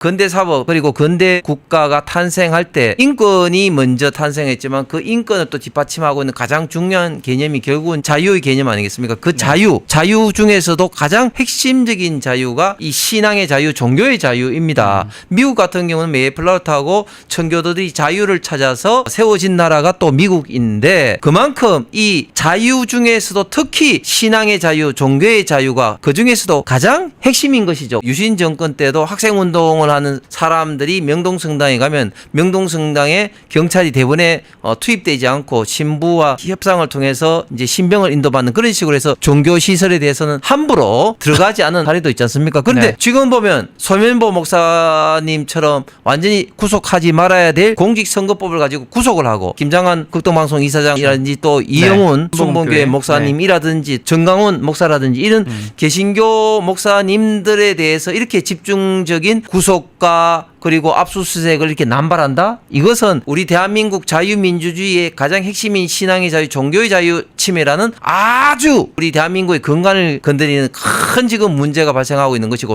근대 사법 그리고 근대 국가가 탄생할 때 인권이 먼저 탄생했지만 그 인권을 또 뒷받침하고 있는 가장 중요한 개념이 결국은 자유의 개념 아니겠습니까? 그 자유, 자유 중에서도 가장 핵심적인 자유가 이 신앙의 자유, 종교의 자유입니다. 미국 같은 경우는 메이플라우트하고 청교도들이 자유를 찾아서 세워진 나라가 또 미국인데 그만큼 이 자유 중에서도 특히 신앙의 자유, 종교의 자유가 그 중에서도 가장 핵심인 것이죠. 유신 정권 때도 학생 운동을 하는 사람들이 명동성당에 가면 명동성당에 경찰이 대부분에 어, 투입되지 않고 신부와 협상을 통해서 이제 신병을 인도받는 그런 식으로 해서 종교 시설에 대해서는 함부로 들어가지 않은 사례도 있지 않습니까? 그런데 네. 지금 보면 소면보 목사님처럼 완전히 구속하지 말아야 될 공직선거법을 가지고 구속을 하고 김장한 극동방송 이사장이라든지 또 이영훈 네. 순봉교회 네. 목사님이라든지 정강훈 목사라든지 이런 개신교 목사님들에 대해서 이렇게 집중적인 구속 과 그리고 압수수색을 이렇게 남발한다? 이것은 우리 대한민국 자유민주주의의 가장 핵심인 신앙의 자유, 종교의 자유 침해라는 아주 우리 대한민국의 근간을 건드리는 큰 지금 문제가 발생하고 있는 것이고